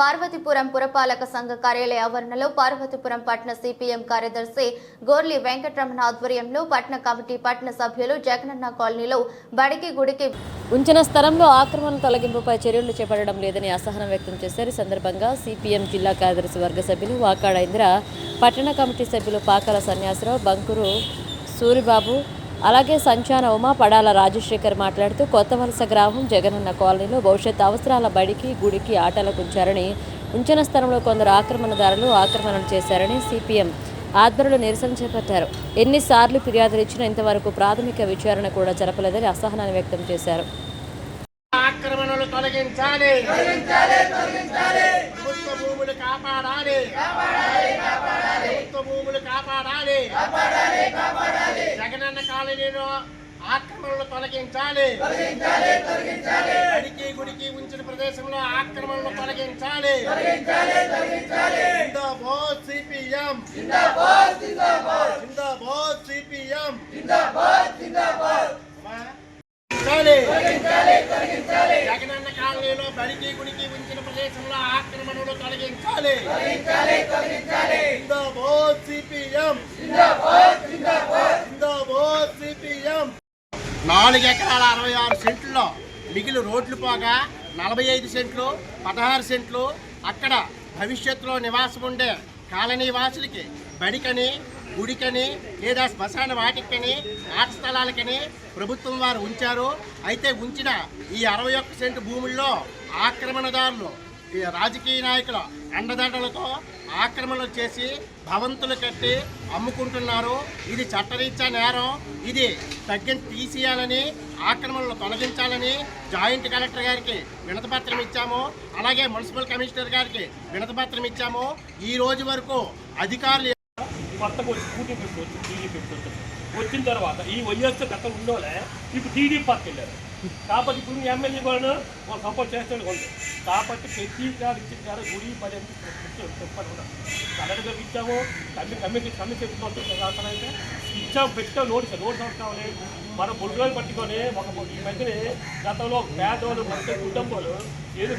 పార్వతీపురం పురపాలక సంఘ కార్యాలయ ఆవరణలో పార్వతీపురం పట్టణ సిపిఎం కార్యదర్శి గోర్లి వెంకటరమణ ఆధ్వర్యంలో పట్టణ కమిటీ పట్టణ సభ్యులు జగనన్న కాలనీలో బడికి గుడికి ఉంచిన స్థలంలో ఆక్రమణ తొలగింపుపై చర్యలు చేపట్టడం లేదని అసహనం వ్యక్తం చేశారు. ఈ సందర్భంగా సిపిఎం జిల్లా కార్యదర్శి వర్గ సభ్యులు వాకాడ ఇంద్ర పట్టణ కమిటీ సభ్యులు పాకాల సన్యాసరావు బంకురు సూరిబాబు అలాగే సంచాన ఉమా పడాల రాజశేఖర్ మాట్లాడుతూ కొత్త వలస గ్రామం జగనన్న కాలనీలో భవిష్యత్ అవసరాల బడికి గుడికి ఆటలకు ఉంచారని ఉంచిన స్థలంలో కొందరు ఆక్రమణదారులు ఆక్రమణలు చేశారని సిపిఎం ఆధ్వర్యంలో నిరసన చేపట్టారు. ఎన్నిసార్లు ఫిర్యాదులు ఇచ్చినా ఇంతవరకు ప్రాథమిక విచారణ కూడా జరపలేదని అసహనాన్ని వ్యక్తం చేశారు. ఆక్రమణలు తొలగించాలి. ప్రభుత్వ భూములు కాపాడాలి. ప్రభుత్వ భూములు కాపాడాలి. కాలనీలో ఆక్రమణలు తొలగించాలి. బడికి గుడికి ఉంచిన ప్రదేశంలో ఆక్రమణలు తొలగించాలి. సిపిఎం. సిపిఎం. జగనన్న కాలనీలో బడికి గుడికి ఉంచిన ప్రదేశంలో ఆక్రమణలు తొలగించాలి. సిపిఎం జిందాబాద్ సిపిఎం నాలుగు ఎకరాల అరవై ఆరు సెంట్లో మిగిలి రోడ్లు పోగా నలభై ఐదు సెంట్లు పదహారు సెంట్లు. అక్కడ భవిష్యత్తులో నివాసం ఉండే కాలనీ వాసులకి బడికని గుడికని లేదా శ్మశాన వాటికని ఆట స్థలాలకని ప్రభుత్వం వారు ఉంచారు. అయితే ఉంచిన ఈ అరవై ఒక్క సెంటు భూముల్లో ఆక్రమణదారులు ఈ రాజకీయ నాయకుల ఎండదండలతో ఆక్రమణలు చేసి భవంతులు కట్టి అమ్ముకుంటున్నారు. ఇది చట్టరీత్యా నేరం. ఇది తగ్గి తీసేయాలని ఆక్రమణలు తొలగించాలని జాయింట్ కలెక్టర్ గారికి వినతపత్రం ఇచ్చాము. అలాగే మున్సిపల్ కమిషనర్ గారికి వినతపత్రం ఇచ్చాము. ఈ రోజు వరకు అధికారులు కొత్తగా స్కూటీ పెట్టుకోవచ్చు టీడీ పెట్టుకోవచ్చు వచ్చిన తర్వాత ఈ వైఎస్ గతం ఉండోలే ఇప్పుడు టీడీపీ పార్టీ వెళ్ళారు కాబట్టి ఇప్పుడు మీ ఎమ్మెల్యే కూడా వాళ్ళు సపోర్ట్ చేస్తాడు కొంత. కాబట్టి ప్రతి గారు ఇచ్చిన గారు గుడి పది అని చెప్పారు కూడా. కలెక్టర్ ఇచ్చాము కమ్మి కమ్మికి కమ్మి చెప్పుకుంటుంది అయితే ఇచ్చాము పెట్టాం నోటీస్ నోటీస్ అవసరం కావాలి మనం బుల్డోలు పట్టుకొని ఒక ఈ మధ్యనే గతంలో పేదవాళ్ళు మొత్తం కుటుంబాలు ఏదో